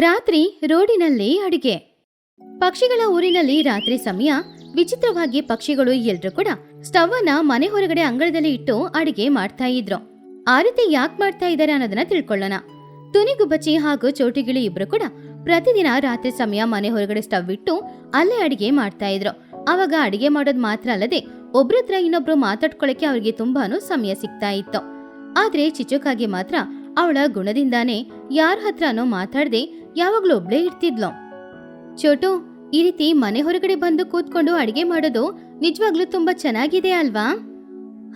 ರಾತ್ರಿ ರೋಡಿನಲ್ಲಿ ಅಡಿಗೆ. ಪಕ್ಷಿಗಳ ಊರಿನಲ್ಲಿ ರಾತ್ರಿ ಸಮಯ ವಿಚಿತ್ರವಾಗಿ ಪಕ್ಷಿಗಳು ಎಲ್ರು ಕೂಡ ಸ್ಟವ್ ಅನ್ನ ಮನೆ ಹೊರಗಡೆ ಅಂಗಳದಲ್ಲಿ ಇಟ್ಟು ಅಡಿಗೆ ಮಾಡ್ತಾ ಇದ್ರು. ಆ ರೀತಿ ಯಾಕೆ ಮಾಡ್ತಾ ಇದ್ದಾರೆ ಅನ್ನೋದನ್ನ ತಿಳ್ಕೊಳ್ಳೋಣ. ತುನಿಗುಬ್ಬಚ್ಚಿ ಹಾಗೂ ಚೋಟಿಗಿಳಿ ಇಬ್ರು ಕೂಡ ಪ್ರತಿದಿನ ರಾತ್ರಿ ಸಮಯ ಮನೆ ಹೊರಗಡೆ ಸ್ಟವ್ ಇಟ್ಟು ಅಲ್ಲೇ ಅಡಿಗೆ ಮಾಡ್ತಾ ಇದ್ರು. ಅವಾಗ ಅಡಿಗೆ ಮಾಡೋದ್ ಮಾತ್ರ ಅಲ್ಲದೆ ಒಬ್ರತ್ರ ಇನ್ನೊಬ್ರು ಮಾತಾಡ್ಕೊಳಕ್ಕೆ ಅವ್ರಿಗೆ ತುಂಬಾನು ಸಮಯ ಸಿಗ್ತಾ ಇತ್ತು. ಆದ್ರೆ ಚಿಚುಕಾಗಿ ಮಾತ್ರ ಅವಳ ಗುಣದಿಂದಾನೇ ಯಾರ ಹತ್ರನೂ ಮಾತಾಡದೆ ಯಾವಾಗ್ಲೂ ಒಬ್ಳೇ ಇರ್ತಿದ್ಲು. ಚೋಟು, ಈ ರೀತಿ ಮನೆ ಹೊರಗಡೆ ಬಂದು ಕೂತ್ಕೊಂಡು ಅಡಿಗೆ ಮಾಡೋದು ನಿಜವಾಗ್ಲೂ ತುಂಬಾ ಚೆನ್ನಾಗಿದೆ ಅಲ್ವಾ?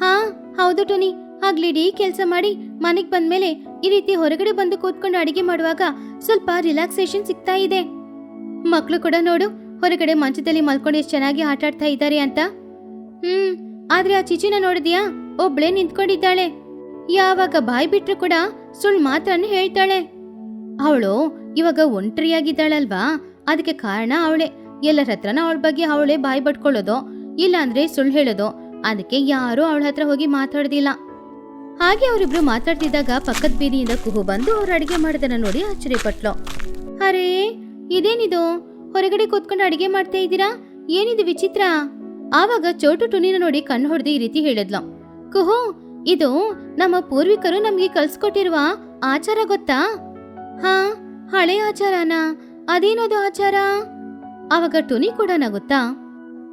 ಹಾ, ಹೌದು ಟೋನಿ. ಆಗ್ಲಿಡಿ, ಕೆಲಸ ಮಾಡಿ ಮನೆಗ್ ಬಂದ್ಮೇಲೆ ಈ ರೀತಿ ಹೊರಗಡೆ ಬಂದು ಕೂತ್ಕೊಂಡು ಅಡಿಗೆ ಮಾಡುವಾಗ ಸ್ವಲ್ಪ ರಿಲ್ಯಾಕ್ಸೇಷನ್ ಸಿಗ್ತಾ ಇದೆ. ಮಕ್ಕಳು ಕೂಡ ನೋಡು, ಹೊರಗಡೆ ಮಂಚದಲ್ಲಿ ಮಲ್ಕೊಂಡು ಎಷ್ಟು ಚೆನ್ನಾಗಿ ಆಟ ಆಡ್ತಾ ಇದ್ದಾರೆ ಅಂತ. ಹ್ಮ್, ಆದ್ರೆ ಆ ಚಿಚಿನ ನೋಡಿದ್ಯಾ? ಒಬ್ಳೆ ನಿಂತ್ಕೊಂಡಿದ್ದಾಳೆ. ಯಾವಾಗ ಬಾಯ್ ಬಿಟ್ರು ಕೂಡ ಸುಳ್ಳು ಮಾತ್ರನೇ ಹೇಳ್ತಾಳೆ. ಅವಳು ಇವಾಗ ಒಂಟರಿಯಾಗಿದ್ದಾಳಲ್ವಾ? ಅದಕ್ಕೆ ಕಾರಣ ಅವಳೆ. ಎಲ್ಲರ ಹತ್ರನ ಅವಳ ಬಗ್ಗೆ ಅವಳೇ ಬಾಯಿ ಬಟ್ಕೊಳ್ಳೋದು ಇಲ್ಲಾಂದ್ರೆ ಸುಳ್ಳು ಹೇಳೋದು. ಅದಕ್ಕೆ ಯಾರೂ ಅವಳ ಹತ್ರ ಹೋಗಿ ಮಾತಾಡೋದಿಲ್ಲ. ಹಾಗೆ ಅವರಿಬ್ರು ಮಾತಾಡ್ತಿದ್ದಾಗ ಪಕ್ಕದ ಬೀದಿಯಿಂದ ಕುಹು ಬಂದು ಅವ್ರ ಅಡಿಗೆ ಮಾಡೋದನ್ನ ನೋಡಿ ಆಶ್ಚರ್ಯಪಟ್ಲು. ಅರೇ, ಇದೇನಿದು? ಹೊರಗಡೆ ಕೂತ್ಕೊಂಡು ಅಡಿಗೆ ಮಾಡ್ತಾ ಇದ್ದೀರಾ? ಏನಿದು ವಿಚಿತ್ರ? ಆವಾಗ ಚೋಟು ಟುನಿನ ನೋಡಿ ಕಣ್ಣು ಹೊಡೆದು ಈ ರೀತಿ ಹೇಳಿದ್ಲು. ಕುಹು, ಇದು ನಮ್ಮ ಪೂರ್ವಿಕರು ನಮಗೆ ಕಲ್ಸ್ಕೊಟ್ಟಿರುವ ಆಚಾರ ಗೊತ್ತಾ? ಹಾ ಹಳೆ ಆಚಾರನ? ಅದೇನದು ಆಚಾರ? ಆವಾಗ ಟುನಿ ಕೂಡ ನಗುತ್ತಾ,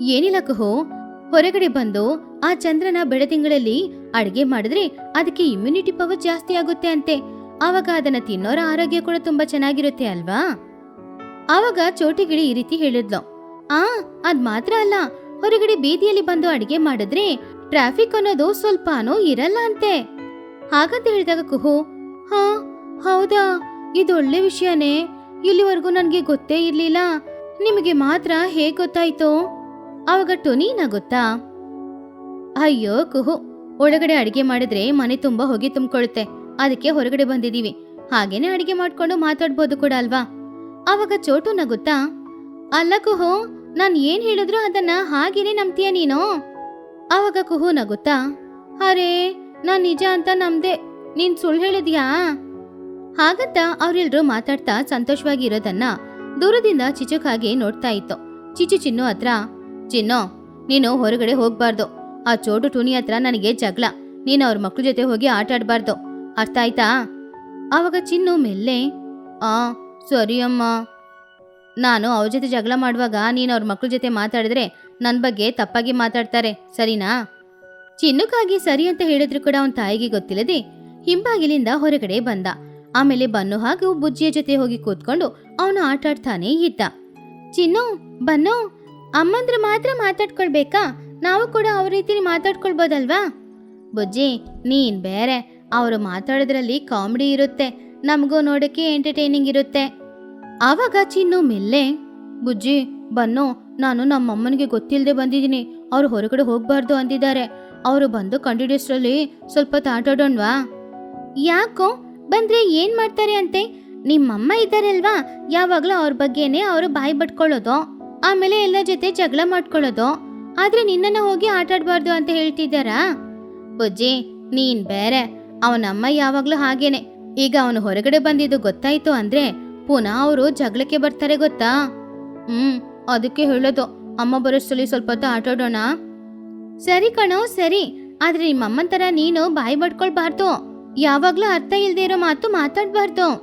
ಏನಿಲ್ಲ ಕುಹು, ಹೊರಗಡೆ ಬಂದು ಆ ಚಂದ್ರನ ಬೆಳದಿಂಗಳಲ್ಲಿ ಅಡಿಗೆ ಮಾಡಿದ್ರೆ ಅದಕ್ಕೆ ಇಮ್ಯುನಿಟಿ ಪವರ್ ಜಾಸ್ತಿ ಆಗುತ್ತೆ ಅಂತೆ. ಆವಾಗ ಅದನ್ನ ತಿನ್ನೋರ ಆರೋಗ್ಯ ಕೂಡ ತುಂಬಾ ಚೆನ್ನಾಗಿರುತ್ತೆ ಅಲ್ವಾ? ಆವಾಗ ಚೋಟಿಗಿಳಿ ಈ ರೀತಿ ಹೇಳಿದ್ಲು. ಆ, ಅದ್ ಮಾತ್ರ ಅಲ್ಲ, ಹೊರಗಡೆ ಬೀದಿಯಲ್ಲಿ ಬಂದು ಅಡಿಗೆ ಮಾಡಿದ್ರೆ ಟ್ರಾಫಿಕ್ ಅನ್ನೋದು ಸ್ವಲ್ಪನೂ ಇರಲ್ಲ ಅಂತೆ. ಹಾಗಂತ ಹೇಳಿದಾಗ ಕುಹು, ಹಾ, ಹೌದಾ? ಇದು ಒಳ್ಳೆ ವಿಷಯನೇ. ಇಲ್ಲಿವರೆಗೂ ನನಗೆ ಗೊತ್ತೇ ಇರಲಿಲ್ಲ. ನಿಮಗೆ ಮಾತ್ರ ಹೇಗೆ ಗೊತ್ತಾಯ್ತು? ಆವಾಗ ಟೊನೀನ ಗೊತ್ತಾ ಅಯ್ಯೋ, ಕುಹು. ಒಳಗಡೆ ಅಡಿಗೆ ಮಾಡಿದ್ರೆ ಮನೆ ತುಂಬಾ ಹೊಗೆ ತುಂಬಿಕೊಳ್ಳುತ್ತೆ. ಅದಕ್ಕೆ ಹೊರಗಡೆ ಬಂದಿದೀವಿ ಹಾಗೇನೆ ಅಡಿಗೆ ಮಾಡ್ಕೊಂಡು ಮಾತಾಡ್ಬೋದು ಕೂಡ ಅಲ್ವಾ? ಆವಾಗ ಚೋಟು ಗೊತ್ತಾ ಅಲ್ಲ ಕುಹು, ನಾನು ಏನು ಹೇಳಿದ್ರು ಅದನ್ನ ಹಾಗೇನೆ ನಂಬ್ತೀಯ ನೀನು? ಆವಾಗ ಕುಹು ನಗುತ್ತಾ? ಅರೇ, ನಾನು ನಿಜ ಅಂತ ನಂಬ್ದೆ. ನೀನ್ ಸುಳ್ಳು ಹೇಳಿದ್ಯಾ? ಹಾಗಂತ ಅವರೆಲ್ಲರೂ ಮಾತಾಡ್ತಾ ಸಂತೋಷವಾಗಿ ಇರೋದನ್ನ ದೂರದಿಂದ ಚಿಚುಕಾಗಿ ನೋಡ್ತಾ ಇತ್ತು. ಚಿಚು ಚಿನ್ನು ಹತ್ರ, ಚಿನ್ನು, ನೀನು ಹೊರಗಡೆ ಹೋಗ್ಬಾರ್ದು. ಆ ಚೋಟು ಟೂನಿ ಹತ್ರ ನನಗೆ ಜಗಳ. ನೀನು ಅವ್ರ ಮಕ್ಳ ಜೊತೆ ಹೋಗಿ ಆಟ ಆಡ್ಬಾರ್ದು. ಅರ್ಥ ಆಯ್ತಾ? ಆವಾಗ ಚಿನ್ನು ಮೆಲ್ಲೆ, ಆ, ಸರಿ ಅಮ್ಮ. ನಾನು ಅವ್ರ ಜೊತೆ ಜಗಳ ಮಾಡುವಾಗ ನೀನು ಅವ್ರ ಮಕ್ಳ ಜೊತೆ ಮಾತಾಡಿದ್ರೆ ನನ್ನ ಬಗ್ಗೆ ತಪ್ಪಾಗಿ ಮಾತಾಡ್ತಾರೆ, ಸರಿನಾ? ಚಿನ್ನುಕಾಗಿ ಸರಿ ಅಂತ ಹೇಳಿದ್ರು ಕೂಡ ಅವನ ತಾಯಿಗೆ ಗೊತ್ತಿಲ್ಲದೆ ಹಿಂಬಾಗಿಲಿಂದ ಹೊರಗಡೆ ಬಂದ. ಆಮೇಲೆ ಬನ್ನು ಹಾಗೂ ಬುಜ್ಜಿಯ ಜೊತೆ ಹೋಗಿ ಕೂತ್ಕೊಂಡು ಅವನು ಆಟಾಡ್ತಾನೆ ಇದ್ದ. ಚಿನ್ನು, ಬನ್ನು, ಅಮ್ಮಂದ್ರ ಮಾತ್ರ ಮಾತಾಡ್ಕೊಳ್ಬೇಕಾ? ನಾವು ಕೂಡ ಅವ್ರ ರೀತಿ ಮಾತಾಡ್ಕೊಳ್ಬೋದಲ್ವಾ? ಬುಜ್ಜಿ, ನೀನ್ ಬೇರೆ. ಅವರು ಮಾತಾಡೋದ್ರಲ್ಲಿ ಕಾಮಿಡಿ ಇರುತ್ತೆ. ನಮಗೂ ನೋಡಕ್ಕೆ ಎಂಟರ್ಟೈನಿಂಗ್ ಇರುತ್ತೆ. ಆವಾಗ ಚಿನ್ನು ಮೆಲ್ಲೆ, ಬುಜ್ಜಿ, ಬನ್ನು, ನಾನು ನಮ್ಮಮ್ಮನಿಗೆ ಗೊತ್ತಿಲ್ಲದೆ ಬಂದಿದ್ದೀನಿ. ಅವ್ರು ಹೊರಗಡೆ ಹೋಗ್ಬಾರ್ದು ಅಂದಿದ್ದಾರೆ. ಅವರು ಬಂದು ಕಂಡಿಡಿಯೋಷ್ಟ್ರಲ್ಲಿ ಸ್ವಲ್ಪ ಹೊತ್ತು ಆಟಾಡೋಣ್ವಾ? ಯಾಕೋ ಬಂದ್ರೆ ಏನ್ ಮಾಡ್ತಾರೆ ಅಂತೆ? ನಿಮ್ಮಮ್ಮ ಇದ್ದಾರಲ್ವಾ? ಯಾವಾಗ್ಲೂ ಅವ್ರ ಬಗ್ಗೆನೆ ಅವರು ಬಾಯಿ ಬಟ್ಕೊಳ್ಳೋದು, ಆಮೇಲೆ ಎಲ್ಲ ಜೊತೆ ಜಗಳ ಮಾಡ್ಕೊಳ್ಳೋದು. ಆದ್ರೆ ನಿನ್ನನ್ನ ಹೋಗಿ ಆಟಾಡ್ಬಾರ್ದು ಅಂತ ಹೇಳ್ತಿದ್ದಾರಾ? ಬುಜ್ಜಿ, ನೀನ್ ಬೇರೆ. ಅವನಮ್ಮ ಯಾವಾಗ್ಲೂ ಹಾಗೇನೆ. ಈಗ ಅವನು ಹೊರಗಡೆ ಬಂದಿದ್ದು ಗೊತ್ತಾಯ್ತು ಅಂದ್ರೆ ಪುನಃ ಅವರು ಜಗಳಕ್ಕೆ ಬರ್ತಾರೆ ಗೊತ್ತಾ? ಹ್ಮ್, ಅದಕ್ಕೆ ಹೇಳೋದು. ಅಮ್ಮ ಬರೋಷ್ಟರಲ್ಲಿ ಸ್ವಲ್ಪ ಹೊತ್ತು ಆಟಾಡೋಣ. ಸರಿ ಕಣೋ, ಸರಿ. ಆದ್ರೆ ನಿಮ್ಮಮ್ಮನ ತರ ನೀನು ಬಾಯಿ ಬಡ್ಕೊಳ್ಬಾರ್ದು ಯಾವಾಗ್ಲೂ ಅರ್ಥ ಇಲ್ದೇ ಇರೋ ಮಾತು ಮಾತಾಡ್ಬಾರ್ದು.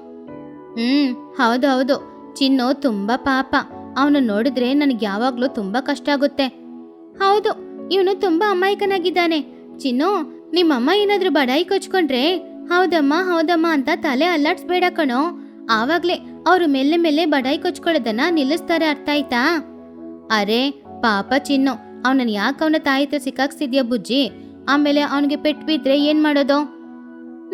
ಹ್ಮ್, ಹೌದು ಹೌದು. ಚಿನ್ನು ತುಂಬಾ ಪಾಪ. ಅವನು ನೋಡಿದ್ರೆ ನನಗೆ ಯಾವಾಗ್ಲೂ ತುಂಬಾ ಕಷ್ಟ ಆಗುತ್ತೆ. ಹೌದು, ಇವನು ತುಂಬಾ ಅಮಾಯಕನಾಗಿದ್ದಾನೆ. ಚಿನ್ನು, ನಿಮ್ಮಮ್ಮ ಏನಾದ್ರೂ ಬಡಾಯಿ ಕೊಚ್ಕೊಂಡ್ರೆ, ಹೌದಮ್ಮ ಹೌದಮ್ಮ ಅಂತ ತಲೆ ಅಲ್ಲಾಡ್ಸ್ಬೇಡ ಕಣೋ. ಆವಾಗ್ಲೇ ಅವರು ಮೆಲ್ಲೆ ಮೆಲ್ಲೆ ಬಡಾಯಿ ಕೊಚ್ಕೊಳ್ಳೋದನ್ನ ನಿಲ್ಲಿಸ್ತಾರೆ ಅರ್ಥ ಆಯ್ತಾ? ಅರೆ, ಪಾಪ ಚಿನ್ನು. ಅವನನ್ನ ಯಾಕೆ ಅವನ ತಾಯಿ ಹತ್ರ ಸಿಕ್ಕಾಕ್ಸಿದ್ಯಾ ಬುಜ್ಜಿ? ಆಮೇಲೆ ಅವನಿಗೆ ಪೆಟ್ಟು ಬಿದ್ರೆ ಏನ್ ಮಾಡೋದು?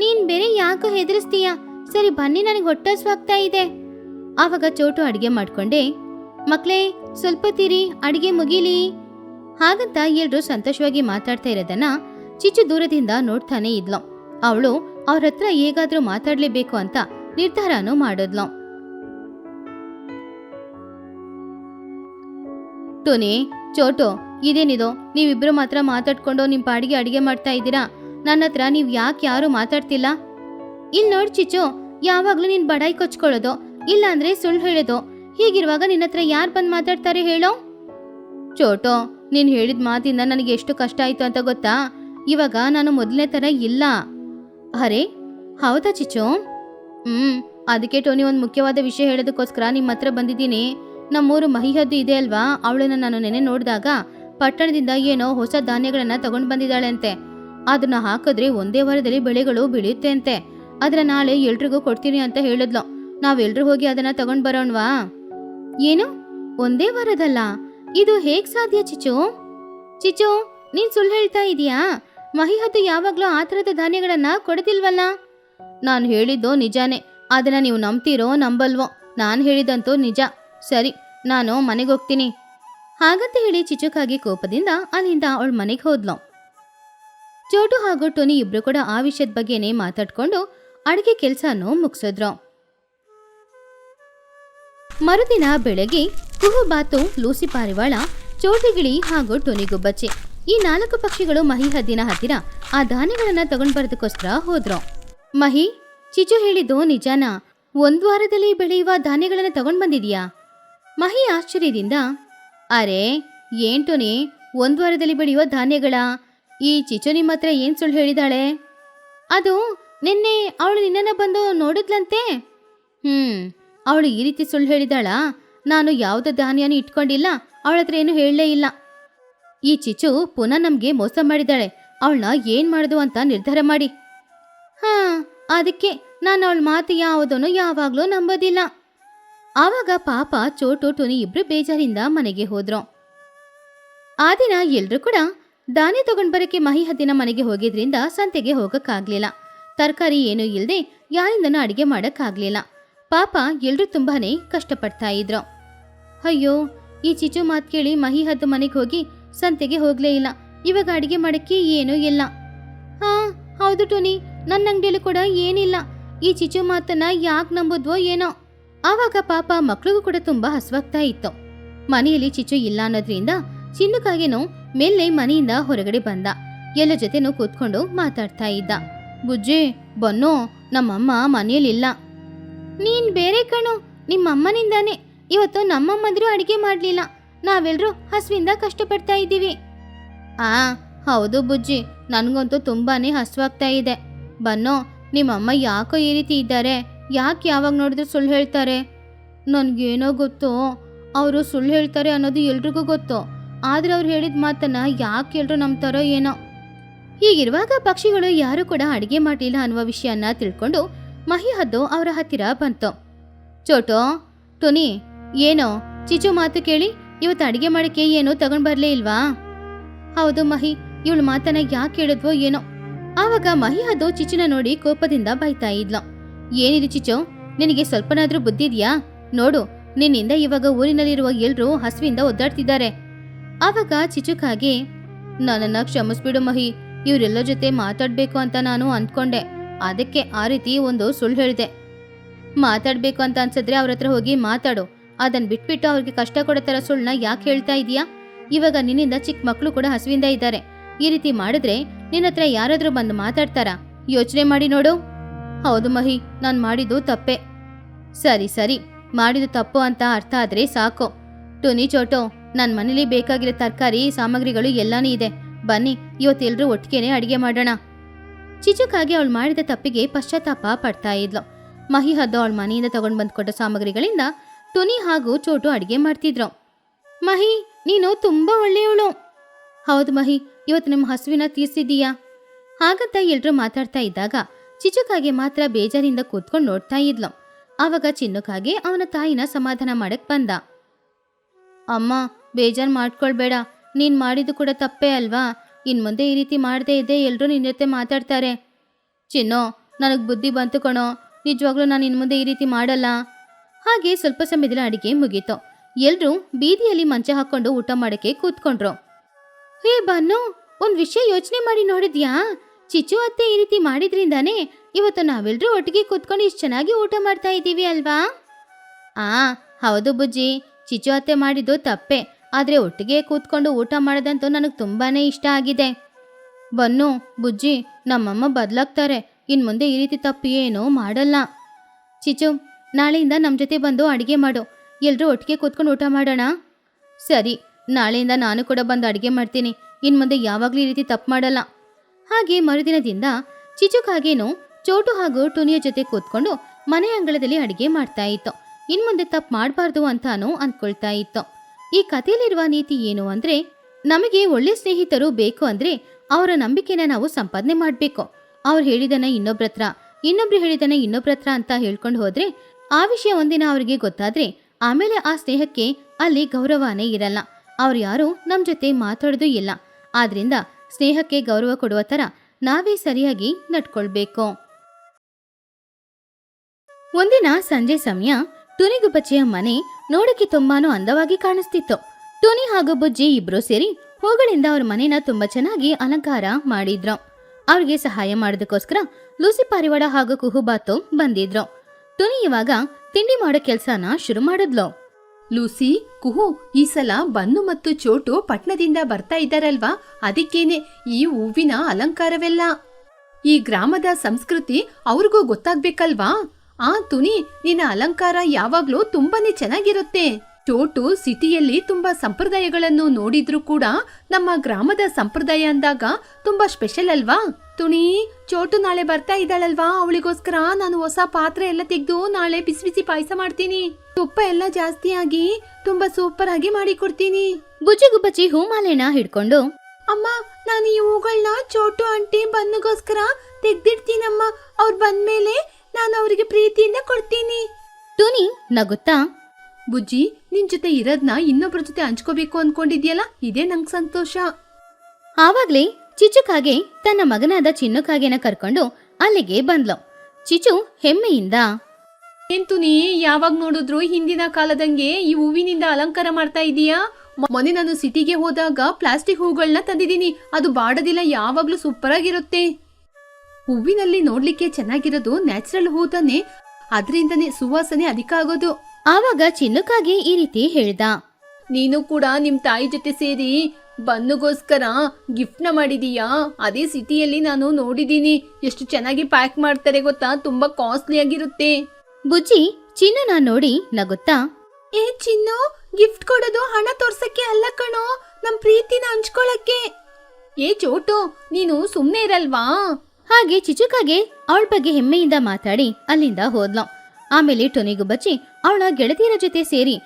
ನೀನ್ ಬೇರೆ ಯಾಕೋ ಹೆದರಿಸ್ತೀಯ? ಸರಿ ಬನ್ನಿ, ನನಗೆ ಹೊಟ್ಟಸ್ವಾಗ್ತಾ ಇದೆ. ಆವಾಗ ಚೋಟು ಅಡಿಗೆ ಮಾಡ್ಕೊಂಡೆ, ಮಕ್ಳೇ, ಸ್ವಲ್ಪ ತೀರಿ, ಅಡಿಗೆ ಮುಗಿಲಿ. ಹಾಗಂತ ಎಲ್ರು ಸಂತೋಷವಾಗಿ ಮಾತಾಡ್ತಾ ಇರೋದನ್ನ ಚಿಚ್ಚು ದೂರದಿಂದ ನೋಡ್ತಾನೆ ಇದ್ಲು. ಅವಳು ಅವ್ರ ಹತ್ರ ಹೇಗಾದ್ರೂ ಮಾತಾಡ್ಲೇಬೇಕು ಅಂತ ನಿರ್ಧಾರನೂ ಮಾಡಿದ್ಲು. ಟೋನಿ, ಚೋಟು, ಇದೇನಿದು? ನೀವಿಬ್ರು ಮಾತ್ರ ಮಾತಾಡ್ಕೊಂಡು ನಿಮ್ಮ ಪಾಡಿಗೆ ಅಡಿಗೆ ಮಾಡ್ತಾ ಇದ್ದೀರಾ? ನನ್ನ ಹತ್ರ ನೀವ್ ಯಾಕೆ ಯಾರು ಮಾತಾಡ್ತಿಲ್ಲ? ಇಲ್ ನೋಡ್ ಚಿಚು ಯಾವಾಗ್ಲೂ ನಿನ್ ಬಡಾಯಿ ಕೊಚ್ಕೊಳ್ಳೋದು, ಇಲ್ಲಾಂದ್ರೆ ಸುಳ್ಳು ಹೇಳೋದು. ಹೀಗಿರುವಾಗ ನಿನ್ನ ಹತ್ರ ಯಾರು ಬಂದು ಮಾತಾಡ್ತಾರೆ ಹೇಳೋ? ಚೋಟೋ, ನೀನು ಹೇಳಿದ ಮಾತಿಂದ ನನಗೆ ಎಷ್ಟು ಕಷ್ಟ ಆಯ್ತು ಅಂತ ಗೊತ್ತಾ? ಇವಾಗ ನಾನು ಮೊದಲನೇ ಥರ ಇಲ್ಲ. ಅರೆ, ಹೌದಾ ಚಿಚು ಹ್ಮ್, ಅದಕ್ಕೆ ಟೋನಿ ಒಂದು ಮುಖ್ಯವಾದ ವಿಷಯ ಹೇಳೋದಕ್ಕೋಸ್ಕರ ನಿಮ್ಮ ಹತ್ರ ಬಂದಿದ್ದೀನಿ. ನಮ್ಮೂರು ಮಹಿಹದ್ದು ಇದೆ ಅಲ್ವಾ? ಅವಳನ್ನ ನಾನು ನೆನೆ ನೋಡಿದಾಗ ಪಟ್ಟಣದಿಂದ ಏನೋ ಹೊಸ ಧಾನ್ಯಗಳನ್ನ ತಗೊಂಡು ಬಂದಿದ್ದಾಳೆ ಅಂತೆ ಅದನ್ನ ಹಾಕಿದ್ರೆ ಒಂದೇ ವಾರದಲ್ಲಿ ಬೆಳೆಗಳು ಬೆಳೆಯುತ್ತೆ ಅಂತೆ ಅದನ್ನ ನಾಳೆ ಎಲ್ರಿಗೂ ಕೊಡ್ತೀನಿ ಅಂತ ಹೇಳಿದ್ಲು. ನಾವೆಲ್ಲರೂ ಹೋಗಿ ಅದನ್ನ ತಗೊಂಡ್ ಬರೋಣವಾ? ಏನು? ಒಂದೇ ವಾರದಲ್ಲ? ಇದು ಹೇಗ್ ಸಾಧ್ಯ ಚಿಚು ಚಿಚು ನೀನ್ ಸುಳ್ಳು ಹೇಳ್ತಾ ಇದೀಯಾ? ಮಹಿಹತ್ತು ಯಾವಾಗ್ಲೂ ಆ ಥರದ ಧಾನ್ಯಗಳನ್ನ ಕೊಡದಿಲ್ವಲ್ಲ? ನಾನು ಹೇಳಿದ್ದು ನಿಜಾನೇ. ಅದನ್ನ ನೀವು ನಂಬ್ತೀರೋ ನಂಬಲ್ವೋ? ನಾನು ಹೇಳಿದಂತೂ ನಿಜ. ಸರಿ, ನಾನು ಮನೆಗೆ ಹೋಗ್ತೀನಿ. ಹಾಗಂತ ಹೇಳಿ ಚಿಚುಕಾಗಿ ಕೋಪದಿಂದ ಅಲ್ಲಿಂದ ಅವಳ ಮನೆಗೆ ಹೋದ್ಲು. ಚೋಟು ಹಾಗೂ ಟೋನಿ ಇಬ್ರು ಕೂಡ ಆ ವಿಷಯದ ಬಗ್ಗೆನೇ ಮಾತಾಡ್ಕೊಂಡು ಅಡಿಗೆ ಕೆಲಸನೂ ಮುಗಿಸಿದ್ರು. ಮರುದಿನ ಬೆಳಗ್ಗೆ ಕುಹುಬಾತು ಲೂಸಿ ಪಾರಿವಾಳ ಚೋಟಿಗಿಳಿ ಹಾಗೂ ಟೋನಿ ಗುಬ್ಬಚ್ಚಿ ಈ ನಾಲ್ಕು ಪಕ್ಷಿಗಳು ಮಹಿ ಹದ್ದಿನ ಹತ್ತಿರ ಆ ಧಾನ್ಯಗಳನ್ನ ತಗೊಂಡ್ ಬರೋದಕ್ಕೋಸ್ಕರ ಹೋದ್ರು. ಮಹಿ, ಚಿಚು ಹೇಳಿದ್ದು ನಿಜಾನ? ಒಂದ್ ವಾರದಲ್ಲಿ ಬೆಳೆಯುವ ಧಾನ್ಯಗಳನ್ನ ತಗೊಂಡ್ ಬಂದಿದ್ಯಾ? ಮಹಿ ಆಶ್ಚರ್ಯದಿಂದ, ಅರೆ, ಏನ್ ಟೋನಿ? ಒಂದ್ ವಾರದಲ್ಲಿ ಬೆಳೆಯುವ ಧಾನ್ಯಗಳ? ಈ ಚಿಚು ನಿಮ್ಮ ಹತ್ರ ಏನ್ ಸುಳ್ಳು ಹೇಳಿದಾಳೆ? ಅದು ನಿನ್ನೆ ಅವಳು ನಿನ್ನನ್ನ ಬಂದು ನೋಡಿದ್ಲಂತೆ? ಹ್ಮ್, ಅವಳು ಈ ರೀತಿ ಸುಳ್ಳು ಹೇಳಿದಾಳಾ? ನಾನು ಯಾವುದೇ ಧಾನ್ಯನೂ ಇಟ್ಕೊಂಡಿಲ್ಲ, ಅವಳ ಹತ್ರ ಏನು ಹೇಳಲೇ ಇಲ್ಲ. ಈ ಚಿಚು ಪುನಃ ನಮ್ಗೆ ಮೋಸ ಮಾಡಿದಾಳೆ, ಅವಳನ್ನ ಏನ್ ಮಾಡುದು ಅಂತ ನಿರ್ಧಾರ ಮಾಡಿ. ಹಾ, ಅದಕ್ಕೆ ನಾನು ಅವಳ ಮಾತು ಯಾವುದನ್ನು ಯಾವಾಗ್ಲೂ ನಂಬೋದಿಲ್ಲ. ಆವಾಗ ಪಾಪ ಚೋಟು ಟುನಿ ಇಬ್ರು ಬೇಜಾರಿಂದ ಮನೆಗೆ ಹೋದ್ರು. ಆ ದಿನ ಎಲ್ಲರೂ ಕೂಡ ಧಾನ್ಯ ತಗೊಂಡ್ ಬರಕ್ಕೆ ಮಹಿ ಹದ್ದಿನ ಮನೆಗೆ ಹೋಗಿದ್ರಿಂದ ಸಂತೆಗೆ ಹೋಗಕ್ಕಾಗ್ಲಿಲ್ಲ. ತರಕಾರಿ ಏನೂ ಇಲ್ಲದೆ ಯಾರಿಂದನೂ ಅಡಿಗೆ ಮಾಡೋಕ್ಕಾಗ್ಲಿಲ್ಲ. ಪಾಪ ಎಲ್ಲರೂ ತುಂಬಾನೇ ಕಷ್ಟಪಡ್ತಾ ಇದ್ರು. ಅಯ್ಯೋ, ಈ ಚಿಚು ಮಾತ್ ಕೇಳಿ ಮಹಿ ಹದ್ದು ಮನೆಗೆ ಹೋಗಿ ಸಂತೆಗೆ ಹೋಗ್ಲೇ ಇಲ್ಲ. ಇವಾಗ ಅಡಿಗೆ ಮಾಡಕ್ಕೆ ಏನೂ ಇಲ್ಲ. ಹಾ, ಹೌದು ಟೋನಿ ನನ್ನ ಅಂಗಡಿಯಲ್ಲಿ ಕೂಡ ಏನಿಲ್ಲ. ಈ ಚಿಚು ಮಾತನ್ನ ಯಾಕೆ ನಂಬುದ್ವೋ ಏನೋ. ಆವಾಗ ಪಾಪ ಮಕ್ಳಿಗೂ ಕೂಡ ತುಂಬಾ ಹಸ್ವಾಗ್ತಾ ಇತ್ತು. ಮನೆಯಲ್ಲಿ ಚಿಚು ಇಲ್ಲ ಅನ್ನೋದ್ರಿಂದ ಚಿನ್ನುಕಾಗೇನೋ ಮೇಲೆ ಮನೆಯಿಂದ ಹೊರಗಡೆ ಬಂದ. ಎಲ್ಲ ಜೊತೆನೂ ಕೂತ್ಕೊಂಡು ಮಾತಾಡ್ತಾ ಇದ್ದ. ಬುಜ್ಜಿ, ಬನ್ನೋ, ನಮ್ಮಮ್ಮ ಮನೆಯಲ್ಲಿಲ್ಲ. ನೀನ್ ಬೇರೆ ಕಣು, ನಿಮ್ಮಮ್ಮನಿಂದಾನೆ. ಇವತ್ತು ನಮ್ಮಮ್ಮಂದ್ರು ಅಡಿಗೆ ಮಾಡ್ಲಿಲ್ಲ. ನಾವೆಲ್ಲರೂ ಹಸುವಿಂದ ಕಷ್ಟಪಡ್ತಾ ಇದ್ದೀವಿ. ಆ, ಹೌದು ಬುಜ್ಜಿ. ನನಗಂತೂ ತುಂಬಾನೇ ಹಸುವಾಗ್ತಾ ಇದೆ. ಬನ್ನೋ, ನಿಮ್ಮಮ್ಮ ಯಾಕೋ ಈ ರೀತಿ ಇದ್ದಾರೆ? ಯಾಕೆ ಯಾವಾಗ ನೋಡಿದ್ರು ಸುಳ್ಳು ಹೇಳ್ತಾರೆ? ನನಗೇನೋ ಗೊತ್ತು. ಅವರು ಸುಳ್ಳು ಹೇಳ್ತಾರೆ ಅನ್ನೋದು ಎಲ್ರಿಗೂ ಗೊತ್ತು. ಆದ್ರೆ ಅವ್ರು ಹೇಳಿದ ಮಾತನ್ನ ಯಾಕೆ ಎಲ್ರು ನಂಬ್ತಾರೋ ಏನೋ? ಹೀಗಿರುವಾಗ ಪಕ್ಷಿಗಳು ಯಾರು ಕೂಡ ಅಡಿಗೆ ಮಾಡಲಿಲ್ಲ ಅನ್ನುವ ವಿಷಯನ ತಿಳ್ಕೊಂಡು ಮಹಿ ಹದ್ದು ಅವರ ಹತ್ತಿರ ಬಂತು. ಚೋಟೋ, ಟೊನಿ, ಏನೋ, ಚಿಚು ಮಾತು ಕೇಳಿ ಇವತ್ತು ಅಡಿಗೆ ಮಾಡಕ್ಕೆ ಏನೋ ತಗೊಂಡ್ ಬರ್ಲೇ ಇಲ್ವಾ? ಹೌದು ಮಹಿ, ಇವಳು ಮಾತನ್ನ ಯಾಕೆ ಹೇಳಿದ್ವೋ ಏನೋ? ಆವಾಗ ಮಹಿ ಹದ್ದು ಚಿಚುನ ನೋಡಿ ಕೋಪದಿಂದ ಬೈತಾ ಇದ್ಲು. ಏನಿದು ಚಿಚು, ನಿನಗೆ ಸ್ವಲ್ಪನಾದ್ರೂ ಬುದ್ಧಿದ್ಯಾ ನೋಡು, ನಿನ್ನಿಂದ ಇವಾಗ ಊರಿನಲ್ಲಿರುವ ಎಲ್ರೂ ಹಸುವಿಂದ ಒದ್ದಾಡ್ತಿದ್ದಾರೆ. ಆವಾಗ ಚಿಚುಕಾಗಿ, ನನ್ನನ್ನ ಕ್ಷಮಿಸ್ಬಿಡು ಮಹಿ ಇವರೆಲ್ಲ ಜೊತೆ ಮಾತಾಡ್ಬೇಕು ಅಂತ ನಾನು ಅಂದ್ಕೊಂಡೆ. ಅದಕ್ಕೆ ಆ ರೀತಿ ಒಂದು ಸುಳ್ಳು ಹೇಳಿದೆ. ಮಾತಾಡ್ಬೇಕು ಅಂತ ಅನ್ಸಿದ್ರೆ ಅವ್ರ ಹತ್ರ ಹೋಗಿ ಮಾತಾಡು. ಅದನ್ನ ಬಿಟ್ಬಿಟ್ಟು ಅವ್ರಿಗೆ ಕಷ್ಟ ಕೊಡೋ ಥರ ಸುಳ್ಳನ್ನ ಯಾಕೆ ಹೇಳ್ತಾ ಇದೀಯಾ ಇವಾಗ ನಿನ್ನಿಂದ ಚಿಕ್ಕ ಮಕ್ಕಳು ಕೂಡ ಹಸುವಿಂದ ಇದ್ದಾರೆ. ಈ ರೀತಿ ಮಾಡಿದ್ರೆ ನಿನ್ನ ಹತ್ರ ಯಾರಾದ್ರೂ ಬಂದು ಮಾತಾಡ್ತಾರಾ? ಯೋಚನೆ ಮಾಡಿ ನೋಡು. ಹೌದು ಮಹಿ, ನಾನು ಮಾಡಿದ್ದು ತಪ್ಪೆ. ಸರಿ ಸರಿ. ಮಾಡಿದ್ದು ತಪ್ಪು ಅಂತ ಅರ್ಥ ಆದ್ರೆ ಸಾಕು. ಟುನಿ ಚೋಟೋ ನನ್ನ ಮನೇಲಿ ಬೇಕಾಗಿರೋ ತರಕಾರಿ, ಸಾಮಗ್ರಿಗಳು ಎಲ್ಲಾನೇ ಇದೆ. ಬನ್ನಿ ಇವತ್ತೆಲ್ಲರೂ ಒಟ್ಟಿಗೆನೆ ಅಡುಗೆ ಮಾಡೋಣ. ಚಿಚುಕಾಗಿ ಅವಳು ಮಾಡಿದ ತಪ್ಪಿಗೆ ಪಶ್ಚಾತ್ತಾಪ ಪಡ್ತಾ ಇದ್ಲು. ಮಹಿ ಹದ್ದು ಅವಳ ಮನೆಯಿಂದ ತಗೊಂಡು ಬಂದ್ಕೊಟ್ಟ ಸಾಮಗ್ರಿಗಳಿಂದ ಟುನಿ ಹಾಗೂ ಚೋಟು ಅಡುಗೆ ಮಾಡ್ತಿದ್ರು. ಮಹಿ, ನೀನು ತುಂಬಾ ಒಳ್ಳೆಯವಳು. ಹೌದು ಮಹಿ, ಇವತ್ತು ನಿಮ್ಮ ಹಸುವಿನ ತೀರ್ಸಿದೀಯಾ ಹಾಗಂತ ಎಲ್ಲರೂ ಮಾತಾಡ್ತಾ ಇದ್ದಾಗ ಚಿಚುಕಾಗೆ ಮಾತ್ರ ಬೇಜಾರಿಂದ ಕೂತ್ಕೊಂಡು ನೋಡ್ತಾ ಇದ್ಲು. ಆವಾಗ ಚಿನ್ನುಕಾಗೆ ಅವನ ತಾಯಿನ ಸಮಾಧಾನ ಮಾಡಕ್ ಬಂದ. ಅಮ್ಮ ಬೇಜಾರ್ ಮಾಡ್ಕೊಳ್ಬೇಡ. ನೀನ್ ಮಾಡಿದ್ದು ಕೂಡ ತಪ್ಪೇ ಅಲ್ವಾ? ಇನ್ ಮುಂದೆ ಈ ರೀತಿ ಮಾಡದೇ ಇದ್ದೆ ಎಲ್ಲರೂ ನಿನ್ನ ಜೊತೆ ಮಾತಾಡ್ತಾರೆ. ಚಿನ್ನೋ, ನನಗೆ ಬುದ್ಧಿ ಬಂತು ಕಣೋ. ನಿಜವಾಗ್ಲೂ ನಾನು ಇನ್ ಮುಂದೆ ಈ ರೀತಿ ಮಾಡಲ್ಲ. ಹಾಗೆ ಸ್ವಲ್ಪ ಸಮಯದಲ್ಲಿ ಅಡಿಗೆ ಮುಗೀತು. ಎಲ್ಲರೂ ಬೀದಿಯಲ್ಲಿ ಮಂಚ ಹಾಕ್ಕೊಂಡು ಊಟ ಮಾಡಕ್ಕೆ ಕೂತ್ಕೊಂಡ್ರು. ಹೇ ಬನ್ನು, ಒಂದು ವಿಷಯ ಯೋಚನೆ ಮಾಡಿ ನೋಡಿದ್ಯಾ? ಚಿಚ್ಚು ಅತ್ತೆ ಈ ರೀತಿ ಮಾಡಿದ್ರಿಂದಾನೇ ಇವತ್ತು ನಾವೆಲ್ಲರೂ ಒಟ್ಟಿಗೆ ಕೂತ್ಕೊಂಡು ಇಷ್ಟು ಚೆನ್ನಾಗಿ ಊಟ ಮಾಡ್ತಾ ಇದ್ದೀವಿ ಅಲ್ವಾ? ಆ, ಹೌದು ಬುಜ್ಜಿ. ಚಿಚು ಅತ್ತೆ ಮಾಡಿದ್ದು ತಪ್ಪೆ. ಆದ್ರೆ ಒಟ್ಟಿಗೆ ಕೂತ್ಕೊಂಡು ಊಟ ಮಾಡೋದಂತೂ ನನಗೆ ತುಂಬಾ ಇಷ್ಟ ಆಗಿದೆ. ಬನ್ನು, ಬುಜ್ಜಿ, ನಮ್ಮಮ್ಮ ಬದಲಾಗ್ತಾರೆ. ಇನ್ನು ಮುಂದೆ ಈ ರೀತಿ ತಪ್ಪು ಏನೂ ಮಾಡಲ್ಲ. ಚಿಚು, ನಾಳೆಯಿಂದ ನಮ್ಮ ಜೊತೆ ಬಂದು ಅಡುಗೆ ಮಾಡು. ಎಲ್ಲರೂ ಒಟ್ಟಿಗೆ ಕೂತ್ಕೊಂಡು ಊಟ ಮಾಡೋಣ? ಸರಿ, ನಾಳೆಯಿಂದ ನಾನು ಕೂಡ ಬಂದು ಅಡುಗೆ ಮಾಡ್ತೀನಿ. ಇನ್ನು ಮುಂದೆ ಯಾವಾಗಲೂ ಈ ರೀತಿ ತಪ್ಪು ಮಾಡಲ್ಲ. ಹಾಗೆ ಮರುದಿನದಿಂದ ಚಿಚುಕಾಗೇನು ಚೋಟು ಹಾಗೂ ಟುನಿಯ ಜೊತೆ ಕೂತ್ಕೊಂಡು ಮನೆ ಅಂಗಳದಲ್ಲಿ ಅಡುಗೆ ಮಾಡ್ತಾ ಇತ್ತು. ಇನ್ನು ಮುಂದೆ ತಪ್ಪು ಮಾಡಬಾರ್ದು ಅಂತಾನು ಅಂದ್ಕೊಳ್ತಾ ಇತ್ತು. ಈ ಕಥೆಯಲ್ಲಿರುವ ನೀತಿ ಏನು ಅಂದ್ರೆ, ನಮಗೆ ಒಳ್ಳೆ ಸ್ನೇಹಿತರು ಬೇಕು ಅಂದ್ರೆ ಅವರ ನಂಬಿಕೆನ ನಾವು ಸಂಪಾದನೆ ಮಾಡಬೇಕು. ಅವ್ರು ಹೇಳಿದನ ಇನ್ನೊಬ್ರ ಹತ್ರ ಇನ್ನೊಬ್ರು ಹೇಳಿದನ ಇನ್ನೊಬ್ರ ಹತ್ರ ಅಂತ ಹೇಳ್ಕೊಂಡು ಹೋದ್ರೆ, ಆ ವಿಷಯ ಒಂದಿನ ಅವರಿಗೆ ಗೊತ್ತಾದ್ರೆ, ಆಮೇಲೆ ಆ ಸ್ನೇಹಕ್ಕೆ ಅಲ್ಲಿ ಗೌರವನೇ ಇರಲ್ಲ. ಅವ್ರು ಯಾರು ನಮ್ಮ ಜೊತೆ ಮಾತಾಡೋದು ಇಲ್ಲ. ಆದ್ರಿಂದ ಸ್ನೇಹಕ್ಕೆ ಗೌರವ ಕೊಡುವ ಥರ ನಾವೇ ಸರಿಯಾಗಿ ನಡ್ಕೊಳ್ಬೇಕು. ಒಂದಿನ ಸಂಜೆ ಸಮಯ ಟುನಿಗುಬ್ಬಚ್ಚಿಯ ಮನೆ ನೋಡಕ್ಕೆ ತುಂಬಾನು ಅಂದವಾಗಿ ಕಾಣಿಸ್ತಿತ್ತು. ಟುನಿ ಹಾಗೂ ಬುಜ್ಜಿ ಇಬ್ರು ಸೇರಿ ಹೂಗಳಿಂದ ಅವ್ರ ಮನೇನ ತುಂಬಾ ಚೆನ್ನಾಗಿ ಅಲಂಕಾರ ಮಾಡಿದ್ರು. ಅವ್ರಿಗೆ ಸಹಾಯ ಮಾಡೋದಕ್ಕೋಸ್ಕರ ಲೂಸಿ ಪಾರಿವಾಳ ಹಾಗೂ ಕುಹುಬಾತು ಬಂದಿದ್ರು. ಟುನಿ ಇವಾಗ ತಿಂಡಿ ಮಾಡೋ ಕೆಲ್ಸನ ಶುರು ಮಾಡಿದ್ಲು. ಲೂಸಿ, ಕುಹು, ಈ ಸಲ ಬನ್ನು ಮತ್ತು ಚೋಟು ಪಟ್ನದಿಂದ ಬರ್ತಾ ಇದ್ದಾರಲ್ವಾ? ಅದಕ್ಕೇನೆ ಈ ಹೂವಿನ ಅಲಂಕಾರವೆಲ್ಲ. ಈ ಗ್ರಾಮದ ಸಂಸ್ಕೃತಿ ಅವ್ರಿಗೂ ಗೊತ್ತಾಗ್ಬೇಕಲ್ವಾ? ಆ ತುನಿ ನಿನ್ನ ಅಲಂಕಾರ ಯಾವಾಗ್ಲೂ ತುಂಬಾನೇ ಚೆನ್ನಾಗಿರುತ್ತೆ. ಚೋಟು ಸಿಟಿಯಲ್ಲಿ ತುಂಬಾ ಸಂಪ್ರದಾಯಗಳನ್ನು ನೋಡಿದ್ರು ಕೂಡ ನಮ್ಮ ಗ್ರಾಮದ ಸಂಪ್ರದಾಯ ಅಂದಾಗ ತುಂಬಾ ಸ್ಪೆಷಲ್ ಅಲ್ವಾ? ತುಣಿ ಚೋಟು ನಾಳೆ ಬರ್ತಾ ಇದ್ದಾಳಲ್ವಾ? ಅವಳಿಗೋಸ್ಕರ ನಾನು ಹೊಸ ಪಾತ್ರೆ ಎಲ್ಲ ತೆಗೆದು ನಾಳೆ ಬಿಸಿ ಬಿಸಿ ಪಾಯಸ ಮಾಡ್ತೀನಿ. ತುಪ್ಪ ಎಲ್ಲ ಜಾಸ್ತಿ ಆಗಿ ತುಂಬಾ ಸೂಪರ್ ಆಗಿ ಮಾಡಿ ಕೊಡ್ತೀನಿ ಬುಜ್ಜಿ ಗುಬ್ಬಚ್ಚಿ ಹೂಮಾಲೆನ ಹಿಡ್ಕೊಂಡು ಅಮ್ಮ ನಾನು ಈ ಹೂಗಳನ್ನ ಚೋಟು ಆಂಟಿ ಬನ್ನುಗೋಸ್ಕರ ತೆಗ್ದಿಡ್ತೀನಮ್ಮ. ಅವ್ರು ಬಂದ್ಮೇಲೆ ನಾನು ಅವರಿಗೆ ಪ್ರೀತಿಯಿಂದ ಕೊಡ್ತೀನಿ. ಟೋನಿ ನಗುತ್ತಾ? ಬುಜ್ಜಿ ನಿನ್ ಜೊತೆ ಇರೋದ್ನ ಇನ್ನೊಬ್ರ ಜೊತೆ ಹಂಚ್ಕೋಬೇಕು ಅನ್ಕೊಂಡಿದ್ಯಲ್ಲ? ಇದೇ ನಂಗ್ ಸಂತೋಷ. ಆವಾಗ್ಲೇ ಚಿಚುಕಾಗೆ ತನ್ನ ಮಗನಾದ ಚಿನ್ನುಕಾಗೆನ ಕರ್ಕೊಂಡು ಅಲ್ಲಿಗೆ ಬಂದ್ಲು. ಚಿಚು ಹೆಮ್ಮೆಯಿಂದ ಎಂತು ನೀ ಯಾವಾಗ ನೋಡಿದ್ರು ಹಿಂದಿನ ಕಾಲದಂಗೆ ಈ ಹೂವಿನಿಂದ ಅಲಂಕಾರ ಮಾಡ್ತಾ ಇದೀಯಾ? ಮೊನ್ನೆ ನಾನು ಸಿಟಿಗೆ ಹೋದಾಗ ಪ್ಲಾಸ್ಟಿಕ್ ಹೂಗಳನ್ನ ತಂದಿದ್ದೀನಿ. ಅದು ಬಾಡದಿಲ್ಲ ಯಾವಾಗ್ಲೂ ಸೂಪರ್ ಆಗಿರುತ್ತೆ ಹೂವಿನಲ್ಲಿ ನೋಡ್ಲಿಕ್ಕೆ ಚೆನ್ನಾಗಿರೋದು ನ್ಯಾಚುರಲ್ ಹೂ ತಾನೆ. ಅದರಿಂದನೇ ಸುವಾಸನೆ ಅಧಿಕ ಆಗೋದು. ಆವಾಗ ಚಿನ್ನಕ್ಕಾಗಿ ಈ ರೀತಿ ಹೇಳ್ದ. ನೀನು ಕೂಡ ನಿಮ್ ತಾಯಿ ಜೊತೆ ಸೇರಿ ಬನ್ನುಗೋಸ್ಕರ ಗಿಫ್ಟ್ನ ಮಾಡಿದೀಯಾ? ಅದೇ ಸಿಟಿಯಲ್ಲಿ ನಾನು ನೋಡಿದೀನಿ. ಎಷ್ಟು ಚೆನ್ನಾಗಿ ಪ್ಯಾಕ್ ಮಾಡ್ತಾರೆ ಗೊತ್ತಾ? ತುಂಬಾ ಕಾಸ್ಟ್ಲಿ ಆಗಿರುತ್ತೆ. ಬುಜ್ಜಿ ಚಿನ್ನನ ನೋಡಿ ನಗುತ್ತಾ. ಏ ಚಿನ್ನು ಗಿಫ್ಟ್ ಕೊಡೋದು ಹಣ ತೋರ್ಸಕ್ಕೆ ಅಲ್ಲ ಕಣೋ. ನಮ್ ಪ್ರೀತಿನ ಹಂಚ್ಕೊಳಕ್ಕೆ. ಏ ಚೋಟು ನೀನು ಸುಮ್ನೆ ಇರಲ್ವಾ? ಹಾಗೆ ಚಿಚುಕಾಗೆ ಅವಳ ಬಗ್ಗೆ ಹೆಮ್ಮೆಯಿಂದ ಮಾತಾಡಿ ಅಲ್ಲಿಂದ ಹೋದ್ಲು. ಆಮೇಲೆ ಟೊನಿಗೂ ಬಚ್ಚಿ ಅವಳ ಗೆಳತಿಯರ ಜೊತೆ ಸೇರಿ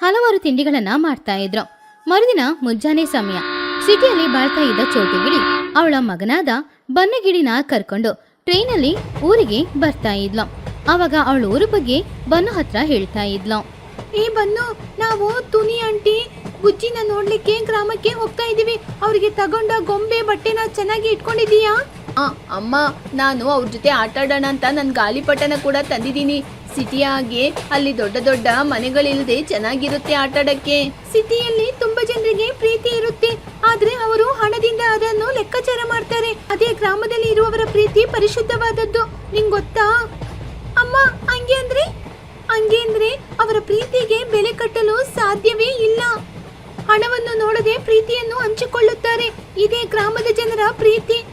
ಹಲವಾರು ತಿಂಡಿಗಳನ್ನ ಮಾಡ್ತಾ ಇದ್ರು. ಮರುದಿನ ಮುಂಜಾನೆ ಸಮಯ. ಸಿಟಿಯಲ್ಲಿ ಬಾಳ್ತಾ ಇದ್ದ ಚೋಟಿಗಿಳಿ ಅವಳ ಮಗನಾದ ಬನ್ನಗಿಳಿನ ಕರ್ಕೊಂಡು ಟ್ರೈನಲ್ಲಿ ಊರಿಗೆ ಬರ್ತಾ ಇದ್ಲು. ಅವಾಗ ಅವಳ ಊರ ಬಗ್ಗೆ ಬನ್ನು ಹತ್ರ ಹೇಳ್ತಾ ಇದ್ಲು. ಏ ಬನ್ನು, ನಾವು ತುನಿ ಆಂಟಿ ಗುಜ್ಜಿನ ನೋಡ್ಲಿಕ್ಕೆ ಗ್ರಾಮಕ್ಕೆ ಹೋಗ್ತಾ ಇದೀವಿ ಅವ್ರಿಗೆ ತಗೊಂಡ ಗೊಂಬೆ ಬಟ್ಟೆನ ಚೆನ್ನಾಗಿ ಇಟ್ಕೊಂಡಿದೀಯಾ ಅಮ್ಮ, ನಾನು ಅವ್ರ ಜೊತೆ ಆಟ ಆಡೋಣ ಅಂತ ನನ್ ಗಾಲಿಪಟನ ಕೂಡ ತಂದಿದ್ದೀನಿ. ಸಿಟಿಯಾಗೆ ಅಲ್ಲಿ ದೊಡ್ಡ ದೊಡ್ಡ ಮನೆಗಳಿಲ್ಲದೆ ಚೆನ್ನಾಗಿರುತ್ತೆ ಆಟ ಆಡಕ್ಕೆ. ಸಿಟಿಯಲ್ಲಿ ತುಂಬಾ ಜನರಿಗೆ ಪ್ರೀತಿ ಇರುತ್ತೆ. ಆದ್ರೆ ಅವರು ಹಣದಿಂದ ಅದನ್ನು ಲೆಕ್ಕಾಚಾರ ಮಾಡ್ತಾರೆ. ಅದೇ ಗ್ರಾಮದಲ್ಲಿ ಇರುವವರ ಪ್ರೀತಿ ಪರಿಶುದ್ಧವಾದದ್ದು. ನಿಂಗ್ ಗೊತ್ತಾ? ಅಮ್ಮ, ಹಂಗೆ ಅಂದ್ರೆ? ಹಂಗೆ ಅಂದ್ರೆ ಅವರ ಪ್ರೀತಿಗೆ ಬೆಲೆ ಕಟ್ಟಲು ಸಾಧ್ಯವೇ ಇಲ್ಲ. ಹಣವನ್ನು ನೋಡದೆ ಪ್ರೀತಿಯನ್ನು ಹಂಚಿಕೊಳ್ಳುತ್ತಾರೆ. ಇದೇ ಗ್ರಾಮದ ಜನರ ಪ್ರೀತಿ.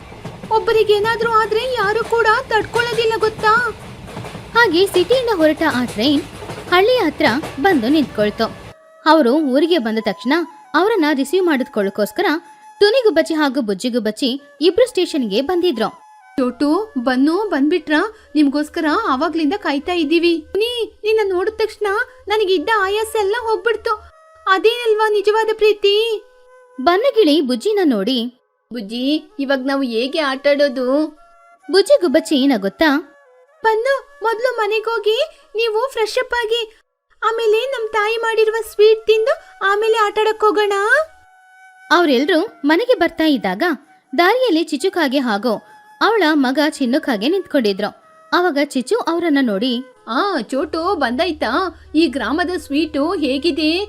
ಒಬ್ಬರಿಗೆ ಏನಾದ್ರೂ ಆದ್ರೆ ಯಾರು ಕೂಡ ತಡ್ಕೊಳ್ಳೋದಿಲ್ಲ ಗೊತ್ತಾ? ಹಾಗೆ ಸಿಟಿಯಿಂದ ಹೊರಟ ಆ ಟ್ರೈನ್ ಹಳ್ಳಿಯ ಹತ್ರ ಬಂದು ನಿಂತ್ಕೊಳ್ತು. ಅವರು ಊರಿಗೆ ಬಂದ ತಕ್ಷಣ ಅವರನ್ನ ರಿಸೀವ್ ಮಾಡಿದ್ಕೊಳ್ಳೋಕೋಸ್ಕರ ಬಚ್ಚಿ ಹಾಗೂ ಬುಜ್ಜಿಗುಬ್ಬಚ್ಚಿ ಇಬ್ರು ಸ್ಟೇಷನ್ಗೆ ಬಂದಿದ್ರು. ಟೋಟು ಬನ್ನು ಬಂದ್ಬಿಟ್ರ? ನಿಮ್ಗೋಸ್ಕರ ಆವಾಗ್ಲಿಂದ ಕಾಯ್ತಾ ಇದ್ದೀವಿ. ನೀ ನಿನ್ನ ನೋಡಿದ ತಕ್ಷಣ ನನಗಿದ್ದ ಆಯಾಸ ಎಲ್ಲ ಹೋಗ್ಬಿಡ್ತು. ಅದೇನಲ್ವಾ ನಿಜವಾದ ಪ್ರೀತಿ? ಬನ್ನಗಿಳಿ ಬುಜ್ಜಿನ ನೋಡಿ ಬುಜ್ಜಿ ಇವಾಗ ನಾವು ಹೇಗೆ ಆಟ ಆಡೋದು ಬುಜ್ಜಿಗುಬ್ಬಚ್ಚಿ ಏನಾಗುತ್ತಾ? ಬನ್ನು ಮೊದಲು ಮನೆಗೋಗಿ ನೀವು ಫ್ರೆಶ್ ಅಪ್ ಆಗಿ ಆಮೇಲೆ ನಮ್ಮ ತಾಯಿ ಮಾಡಿರುವ ಸ್ವೀಟ್ ತಿಂದು ಆಮೇಲೆ ಆಟ ಆಡಕ್ ಹೋಗೋಣ. ಅವರೆಲ್ಲರೂ ಮನೆಗೆ ಬರ್ತಾ ಇದ್ದಾಗ ದಾರಿಯಲ್ಲಿ ಚಿಚುಕಾಗೆ ಹಾಗೂ ಅವಳ ಮಗ ಚಿನ್ನುಕಾಗೆ ನಿಂತ್ಕೊಂಡಿದ್ರು. ಆವಾಗ ಚಿಚು ಅವರನ್ನ ನೋಡಿ ಆ ಚೋಟು ಬಂದಾಯ್ತಾ? ಈ ಗ್ರಾಮದ ಸ್ವೀಟು ಹೇಗಿದೆ?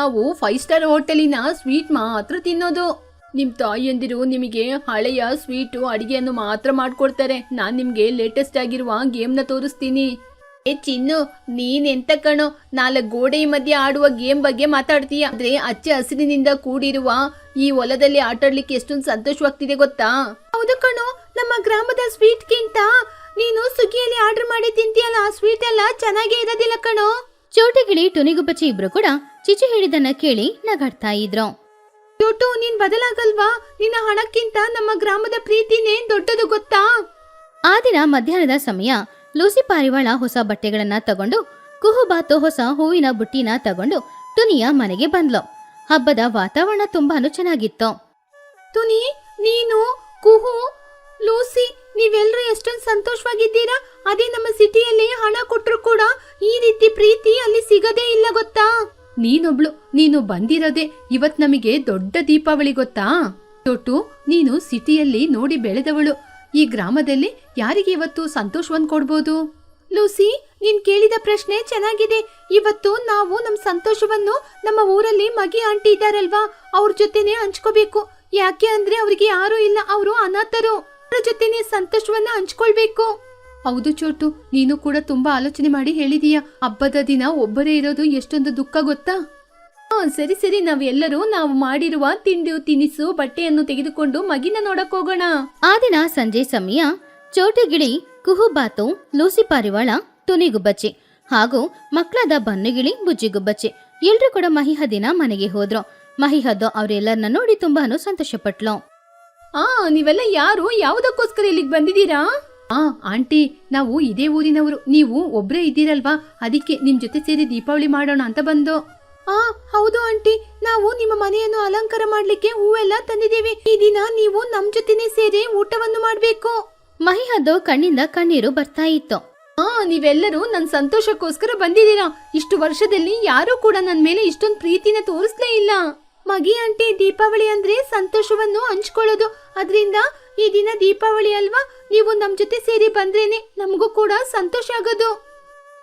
ನಾವು ಫೈವ್ ಸ್ಟಾರ್ ಹೋಟೆಲಿನ ಸ್ವೀಟ್ ಮಾತ್ರ ತಿನ್ನೋದು. ನಿಮ್ ತಾಯಿಯಂದಿರು ನಿಮಗೆ ಹಳೆಯ ಸ್ವೀಟು ಅಡಿಗೆಯನ್ನು ಮಾತ್ರ ಮಾಡ್ಕೊಡ್ತಾರೆ. ನಾನು ನಿಮಗೆ ಲೇಟೆಸ್ಟ್ ಆಗಿರುವ ಗೇಮ್ನ ತೋರಿಸ್ತೀನಿ. ಏ ಚಿನ್ನು ನೀನೆಂತ ಎಂತ ಕಣೋ? ನಾಲ್ಕು ಗೋಡೆ ಮಧ್ಯೆ ಆಡುವ ಗೇಮ್ ಬಗ್ಗೆ ಮಾತಾಡ್ತೀಯ. ಅಂದ್ರೆ ಅಚ್ಚ ಹಸಿರಿನಿಂದ ಕೂಡಿರುವ ಈ ಹೊಲದಲ್ಲಿ ಆಟಾಡ್ಲಿಕ್ಕೆ ಎಷ್ಟೊಂದು ಸಂತೋಷವಾಗ್ತಿದೆ ಗೊತ್ತಾ? ಹೌದು ಕಣೋ ನಮ್ಮ ಗ್ರಾಮದ ಸ್ವೀಟ್ಗಿಂತ ನೀನು ಸುಗ್ಗಿಯಲ್ಲಿ ಆರ್ಡರ್ ಮಾಡಿ ತಿಂತೀಯಲ್ಲ ಆ ಸ್ವೀಟ್ ಎಲ್ಲ ಚೆನ್ನಾಗೇ ಇರೋದಿಲ್ಲ ಕಣೋ. ಚೌಟಗಿಳಿ ಟುನಿಗುಬ್ಬಚ್ಚಿ ಇಬ್ರು ಕೂಡ ಚಿಚು ಹೇಳಿದನ್ನ ಕೇಳಿ ನಗಾಡ್ತಾ ಇದ್ರು. ಚೋಟು ನೀನ್ ಬದಲಾಗಲ್ವಾ? ನಿನ್ನ ಹಣಕ್ಕಿಂತ ನಮ್ಮ ಗ್ರಾಮದ ಪ್ರೀತಿನೇ ದೊಡ್ಡದು ಗೊತ್ತಾ? ಆ ದಿನ ಮಧ್ಯಾಹ್ನದ ಸಮಯ ಲೂಸಿ ಪಾರಿವಾಳ ಹೊಸ ಬಟ್ಟೆಗಳನ್ನ ತಗೊಂಡು ಕುಹುಬಾತು ಹೊಸ ಹೂವಿನ ಬುಟ್ಟಿನ ತಗೊಂಡು ತುನಿಯ ಮನೆಗೆ ಬಂದ್ಲು. ಹಬ್ಬದ ವಾತಾವರಣ ತುಂಬಾನು ಚೆನ್ನಾಗಿತ್ತು. ತುನಿ ನೀನು ಕುಹು ಲೂಸಿ ನೀವೆಲ್ಲರೂ ಎಷ್ಟೊಂದು ಸಂತೋಷವಾಗಿದ್ದೀರಾ? ಅದೇ ನಮ್ಮ ಸಿಟಿಯಲ್ಲಿ ಹಣ ಕೊಟ್ಟರು ಕೂಡ ಈ ರೀತಿ ಪ್ರೀತಿ ಅಲ್ಲಿ ಸಿಗದೇ ಇಲ್ಲ ಗೊತ್ತಾ? ನೀನೊಬ್ಳು, ನೀನು ಬಂದಿರೋದೇ ಇವತ್ ನಮಗೆ ದೊಡ್ಡ ದೀಪಾವಳಿ ಗೊತ್ತಾ? ಟೋಟು ನೀನು ಸಿಟಿಯಲ್ಲಿ ನೋಡಿ ಬೆಳೆದವಳು. ಈ ಗ್ರಾಮದಲ್ಲಿ ಯಾರಿಗೆ ಇವತ್ತು ಸಂತೋಷವನ್ನ ಕೊಡ್ಬೋದು? ಲೂಸಿ, ನೀನ್ ಕೇಳಿದ ಪ್ರಶ್ನೆ ಚೆನ್ನಾಗಿದೆ. ಇವತ್ತು ನಾವು ನಮ್ ಸಂತೋಷವನ್ನು ನಮ್ಮ ಊರಲ್ಲಿ ಮಗಿ ಆಂಟಿ ಇದ್ದಾರಲ್ವಾ? ಅವ್ರ ಜೊತೆನೆ ಹಂಚ್ಕೋಬೇಕು. ಯಾಕೆ ಅಂದ್ರೆ ಅವ್ರಿಗೆ ಯಾರು ಇಲ್ಲ, ಅವರು ಅನಾಥರು. ಅವ್ರ ಜೊತೆನೆ ಸಂತೋಷವನ್ನ ಹಂಚ್ಕೊಳ್ಬೇಕು. ಹೌದು ಚೋಟು, ನೀನು ಕೂಡ ತುಂಬಾ ಆಲೋಚನೆ ಮಾಡಿ ಹೇಳಿದೀಯ. ಹಬ್ಬದ ದಿನ ಒಬ್ಬರೇ ಇರೋದು ಎಷ್ಟೊಂದು ದುಃಖ ಗೊತ್ತಾ? ಸರಿ ಸರಿ, ನಾವೆಲ್ಲರೂ ನಾವು ಮಾಡಿರುವ ತಿಂಡಿ, ತಿನಿಸು, ಬಟ್ಟೆಯನ್ನು ತೆಗೆದುಕೊಂಡು ಮಗಿನ ನೋಡಕ್ ಹೋಗೋಣ. ಆ ದಿನ ಸಂಜೆ ಸಮಯ, ಚೋಟಗಿಳಿ, ಕುಹುಬಾತು, ಲೂಸಿ ಪಾರಿವಾಳ, ತುನಿಗುಬ್ಬಚ್ಚಿ ಹಾಗೂ ಮಕ್ಕಳಾದ ಬನ್ನುಗಿಳಿ, ಬುಜ್ಜಿಗುಬ್ಬಚ್ಚಿ ಎಲ್ರೂ ಕೂಡ ಮಹಿಹ ದಿನ ಮನೆಗೆ ಹೋದ್ರು. ಮಹಿಹದ್ದು ಅವರೆಲ್ಲರನ್ನ ನೋಡಿ ತುಂಬಾನು ಸಂತೋಷಪಟ್ಲು. ಆ, ನೀವೆಲ್ಲ ಯಾರು? ಯಾವುದಕ್ಕೋಸ್ಕರ ಇಲ್ಲಿಗೆ ಬಂದಿದ್ದೀರಾ? ಆ, ಆಂಟಿ, ನಾವು ಇದೇ ಊರಿನವರು. ನೀವು ಒಬ್ರೇ ಇದ್ದೀರಲ್ವಾ? ಅದಕ್ಕೆ ನಿಮ್ ಜೊತೆ ಸೇರಿ ದೀಪಾವಳಿ ಮಾಡೋಣ ಅಂತ ಬಂದು. ಆ, ಹೌದು ಆಂಟಿ. ನಾವು ನಿಮ್ಮ ಮನೆಯನ್ನು ಅಲಂಕಾರ ಮಾಡ್ಲಿಕ್ಕೆ ಹೂವೆಲ್ಲ ತಂದಿದ್ದೀವಿ. ಈ ದಿನ ನೀವು ನಮ್ ಜೊತೆನೆ ಸೇರಿ ಊಟವನ್ನು ಮಾಡ್ಬೇಕು. ಮಹಿಹದ್ದು ಕಣ್ಣಿಂದ ಕಣ್ಣೀರು ಬರ್ತಾ ಇತ್ತು. ಆ, ನೀವೆಲ್ಲರೂ ನನ್ನ ಸಂತೋಷಕ್ಕೋಸ್ಕರ ಬಂದಿದ್ದೀರಾ? ಇಷ್ಟು ವರ್ಷದಲ್ಲಿ ಯಾರೂ ಕೂಡ ನನ್ನ ಮೇಲೆ ಇಷ್ಟೊಂದು ಪ್ರೀತಿನ ತೋರಿಸ್ಲೇ ಇಲ್ಲ. ಮಗಿ ಆಂಟಿ, ದೀಪಾವಳಿ ಅಂದ್ರೆ ಸಂತೋಷವನ್ನು ಹಂಚ್ಕೊಳ್ಳೋದು. ಅದರಿಂದ ಈ ದಿನ ದೀಪಾವಳಿ ಅಲ್ವಾ? ನೀವು ನಮ್ ಜೊತೆ ಸೇರಿ ಬಂದ್ರೇನೆ ನಮಗೂ ಕೂಡ ಸಂತೋಷ ಆಗೋದು.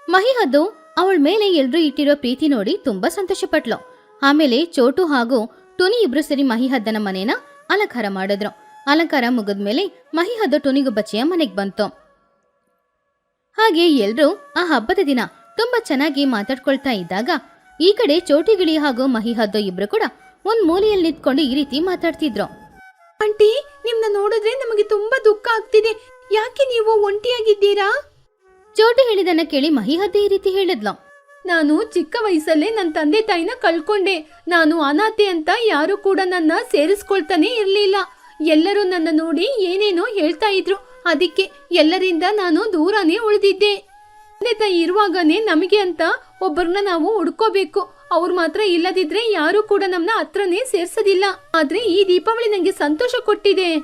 ಮಹಿಹದ್ದು ಅವಳ ಮೇಲೆ ಎಲ್ರೂ ಇಟ್ಟಿರೋ ಪ್ರೀತಿ ನೋಡಿ ತುಂಬಾ ಸಂತೋಷಪಟ್ಲು. ಆಮೇಲೆ ಚೋಟು ಹಾಗೂ ಟುನಿ ಇಬ್ರು ಸೇರಿ ಮಹಿಹದ್ದನ ಮನೇನ ಅಲಂಕಾರ ಮಾಡಿದ್ರು. ಅಲಂಕಾರ ಮುಗಿದ್ಮೇಲೆ ಮಹಿಹದ್ದು ಟುನಿಗುಬ್ಬಚ್ಚಿಯ ಮನೆಗೆ ಬಂತು. ಹಾಗೆ ಎಲ್ರೂ ಆ ಹಬ್ಬದ ದಿನ ತುಂಬಾ ಚೆನ್ನಾಗಿ ಮಾತಾಡ್ಕೊಳ್ತಾ ಇದ್ದಾಗ ಈ ಕಡೆ ಚೋಟಿಗಿಳಿ ಹಾಗೂ ಮಹಿಹದ್ದು ಇಬ್ರು ಕೂಡ ಒಂದ್ ಮೂಲೆಯಲ್ಲಿ ನಿಂತ್ಕೊಂಡು ಈ ರೀತಿ ಮಾತಾಡ್ತಿದ್ರು. ಆಂಟಿ ನಿಮ್ನ ನೋಡಿದ್ರೆ ನಮಗೆ ತುಂಬಾ ದುಃಖ ಆಗ್ತಿದೆ. ಯಾಕೆ ನೀವು ಒಂಟಿಯಾಗಿದ್ದೀರಾ? ಚೋಟು ಹೇಳಿದನ್ನ ಕೇಳಿ ಮಹಿ ಅದೇ ರೀತಿ ಹೇಳಿದ್ಲು. ನಾನು ಚಿಕ್ಕ ವಯಸ್ಸಲ್ಲೇ ನನ್ನ ತಂದೆ ತಾಯಿನ ಕಳ್ಕೊಂಡೆ. ನಾನು ಅನಾಥೆ ಅಂತ ಯಾರು ಕೂಡ ನನ್ನ ಸೇರಿಸ್ಕೊಳ್ತಾನೆ ಇರ್ಲಿಲ್ಲ. ಎಲ್ಲರೂ ನನ್ನ ನೋಡಿ ಏನೇನೋ ಹೇಳ್ತಾ ಇದ್ರು. ಅದಕ್ಕೆ ಎಲ್ಲರಿಂದ ನಾನು ದೂರನೇ ಉಳಿದಿದ್ದೆ. ತಂದೆ ತಾಯಿ ಇರುವಾಗನೇ ನಮಗೆ ಅಂತ ಒಬ್ಬರನ್ನ ನಾವು ಹುಡ್ಕೋಬೇಕು. ಅವ್ರು ಮಾತ್ರ ಇಲ್ಲದಿದ್ರೆ ಯಾರು ಕೂಡ ನಮ್ಮನ್ನ ಹತ್ರನೇ ಸೇರ್ಸೋದಿಲ್ಲ. ಆದ್ರೆ ಈ ದೀಪಾವಳಿ ನಂಗೆ ಸಂತೋಷ ಕೊಟ್ಟಿದೆ.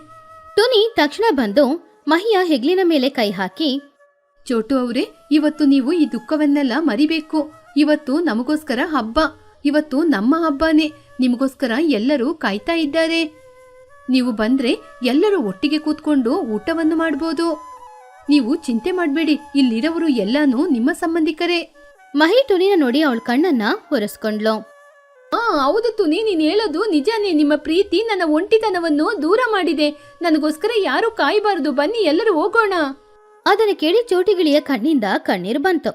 ಟೋನಿ ತಕ್ಷಣ ಬಂದು ಮಹಿಯ ಹೆಗ್ಲಿನ ಮೇಲೆ ಕೈ ಹಾಕಿ ಚೋಟು ಅವರೇ ಇವತ್ತು ನೀವು ಈ ದುಃಖವನ್ನೆಲ್ಲ ಮರಿಬೇಕು. ಇವತ್ತು ನಮಗೋಸ್ಕರ ಹಬ್ಬ. ಇವತ್ತು ನಮ್ಮ ಹಬ್ಬನೇ. ನಿಮಗೋಸ್ಕರ ಎಲ್ಲರೂ ಕಾಯ್ತಾ ಇದ್ದಾರೆ. ನೀವು ಬಂದ್ರೆ ಎಲ್ಲರೂ ಒಟ್ಟಿಗೆ ಕೂತ್ಕೊಂಡು ಊಟವನ್ನು ಮಾಡ್ಬೋದು. ನೀವು ಚಿಂತೆ ಮಾಡಬೇಡಿ ಇಲ್ಲಿರೋರು ಎಲ್ಲಾನು ನಿಮ್ಮ ಸಂಬಂಧಿಕರೇ. ಮಹಿ ಟುನಿನ ನೋಡಿ ಅವಳ ಕಣ್ಣನ್ನ ಒರೆಸ್ಕೊಂಡ್ಲು ಆ ಹೌದು ತುನಿ ನೀನ್ ಹೇಳೋದು ನಿಜಾನೇ. ನಿಮ್ಮ ಪ್ರೀತಿ ನನ್ನ ಒಂಟಿತನವನ್ನು ದೂರ ಮಾಡಿದೆ. ನನಗೋಸ್ಕರ ಯಾರು ಕಾಯಬಾರದು. ಬನ್ನಿ ಎಲ್ಲರೂ ಹೋಗೋಣ. ಅದನ್ನ ಕೇಳಿ ಚೋಟಿಗಿಳಿಯ ಕಣ್ಣಿಂದ ಕಣ್ಣೀರು ಬಂತು.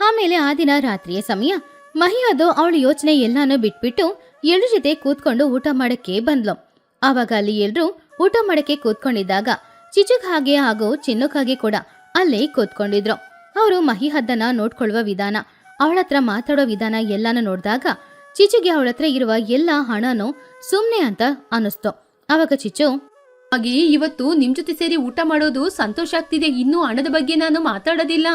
ಆಮೇಲೆ ಆ ದಿನ ರಾತ್ರಿಯ ಸಮಯ. ಮಹಿ ಅದು ಅವಳ ಯೋಚನೆ ಎಲ್ಲಾನು ಬಿಟ್ಬಿಟ್ಟು ಎಲ್ರ ಜೊತೆ ಕೂತ್ಕೊಂಡು ಊಟ ಮಾಡಕ್ಕೆ ಬಂದ್ಲು. ಆವಾಗ ಅಲ್ಲಿ ಎಲ್ರೂ ಊಟ ಮಾಡಕ್ಕೆ ಕೂತ್ಕೊಂಡಿದ್ದಾಗ ಚಿಚುಕ್ ಹಾಗೆ ಹಾಗೂ ಚಿನ್ನುಕ್ ಹಾಗೆ ಕೂಡ ಅಲ್ಲೇ ಕೂತ್ಕೊಂಡಿದ್ರು. ಅವರು ಮಹಿ ಹದ್ದನ ನೋಡ್ಕೊಳ್ಳುವ ವಿಧಾನ ಅವಳ ಹತ್ರ ಮಾತಾಡೋ ವಿಧಾನ ಎಲ್ಲಾನು ನೋಡಿದಾಗ ಚಿಚುಗೆ ಅವಳ ಹತ್ರ ಇರುವ ಎಲ್ಲ ಹಣನೂ ಸುಮ್ನೆ ಅಂತ ಅನಿಸ್ತು ಅವಾಗ ಚಿಚು ಹಾಗೆ ಇವತ್ತು ನಿಮ್ ಜೊತೆ ಸೇರಿ ಊಟ ಮಾಡೋದು ಸಂತೋಷ ಆಗ್ತಿದೆ. ಇನ್ನು ಹಣದ ಬಗ್ಗೆ ನಾನು ಮಾತಾಡೋದಿಲ್ಲ.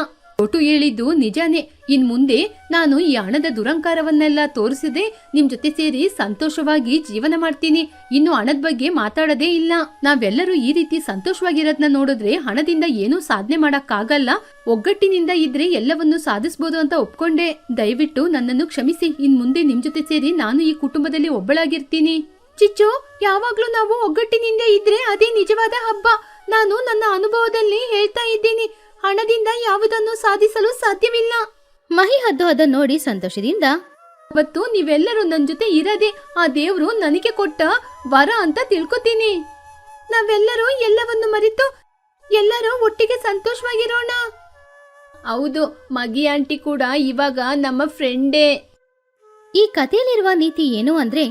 ಒಟ್ಟು ಹೇಳಿದ್ದು ನಿಜಾನೇ. ಇನ್ ಮುಂದೆ ನಾನು ಈ ಹಣದ ದುರಂಕಾರವನ್ನೆಲ್ಲ ತೋರಿಸದೆ ನಿಮ್ ಜೊತೆ ಸೇರಿ ಸಂತೋಷವಾಗಿ ಜೀವನ ಮಾಡ್ತೀನಿ. ಇನ್ನು ಹಣದ ಬಗ್ಗೆ ಮಾತಾಡದೇ ಇಲ್ಲ. ನಾವೆಲ್ಲರೂ ಈ ರೀತಿ ಸಂತೋಷವಾಗಿರೋದ್ನ ನೋಡಿದ್ರೆ ಹಣದಿಂದ ಏನೂ ಸಾಧನೆ ಮಾಡಕ್ಕಾಗಲ್ಲ. ಒಗ್ಗಟ್ಟಿನಿಂದ ಇದ್ರೆ ಎಲ್ಲವನ್ನೂ ಸಾಧಿಸಬಹುದು ಅಂತ ಒಪ್ಕೊಂಡೆ. ದಯವಿಟ್ಟು ನನ್ನನ್ನು ಕ್ಷಮಿಸಿ. ಇನ್ ಮುಂದೆ ನಿಮ್ ಜೊತೆ ಸೇರಿ ನಾನು ಈ ಕುಟುಂಬದಲ್ಲಿ ಒಬ್ಬಳಾಗಿರ್ತೀನಿ. ಚಿಚ್ಚು, ಯಾವಾಗ್ಲೂ ನಾವು ಒಗ್ಗಟ್ಟಿನಿಂದ ಇದ್ರೆ ಅದೇ ನಿಜವಾದ ಹಬ್ಬ. ನಾನು ನನ್ನ ಅನುಭವದಲ್ಲಿ ಹೇಳ್ತಾ ಇದ್ದೀನಿ. ಹಣದಿಂದ ಯಾವುದನ್ನು ಸಾಧಿಸಲು ಸಾಧ್ಯವಿಲ್ಲ. ಮಹಿ ಹದ್ದು ಅದನ್ನು ನೋಡಿ ಸಂತೋಷದಿಂದ ಇವತ್ತು ನೀವೆಲ್ಲರೂ ನನ್ನ ಜೊತೆ ಇರದೆ ಆ ದೇವರು ನನಗೆ ಕೊಟ್ಟ ವರ ಅಂತ ತಿಳ್ಕೊತೀನಿ. ನಾವೆಲ್ಲರೂ ಎಲ್ಲವನ್ನು ಮರೆತು ಎಲ್ಲರೂ ಒಟ್ಟಿಗೆ ಸಂತೋಷವಾಗಿರೋಣ. ಹೌದು, ಮಗಿ ಆಂಟಿ ಕೂಡ ಇವಾಗ ನಮ್ಮ ಫ್ರೆಂಡೇ. ಈ ಕಥೆಯಲ್ಲಿರುವ ನೀತಿ ಏನು ಅಂದ್ರೆ,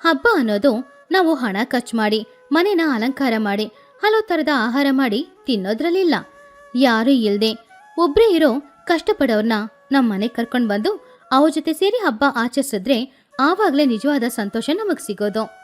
ಹಬ್ಬ ಅನ್ನೋದು ನಾವು ಹಣ ಖರ್ಚು ಮಾಡಿ, ಮನೆನ ಅಲಂಕಾರ ಮಾಡಿ, ಹಲವು ಥರದ ಆಹಾರ ಮಾಡಿ ತಿನ್ನೋದ್ರಲ್ಲಿಲ್ಲ. ಯಾರೂ ಇಲ್ದೆ. ಒಬ್ರೇ ಇರೋ ಕಷ್ಟಪಡೋರ್ನ ನಮ್ಮ ಮನೆಗೆ ಕರ್ಕೊಂಡು ಬಂದು ಅವ್ರ ಜೊತೆ ಸೇರಿ ಹಬ್ಬ ಆಚರಿಸಿದ್ರೆ ಆವಾಗಲೇ ನಿಜವಾದ ಸಂತೋಷ ನಮಗೆ ಸಿಗೋದು.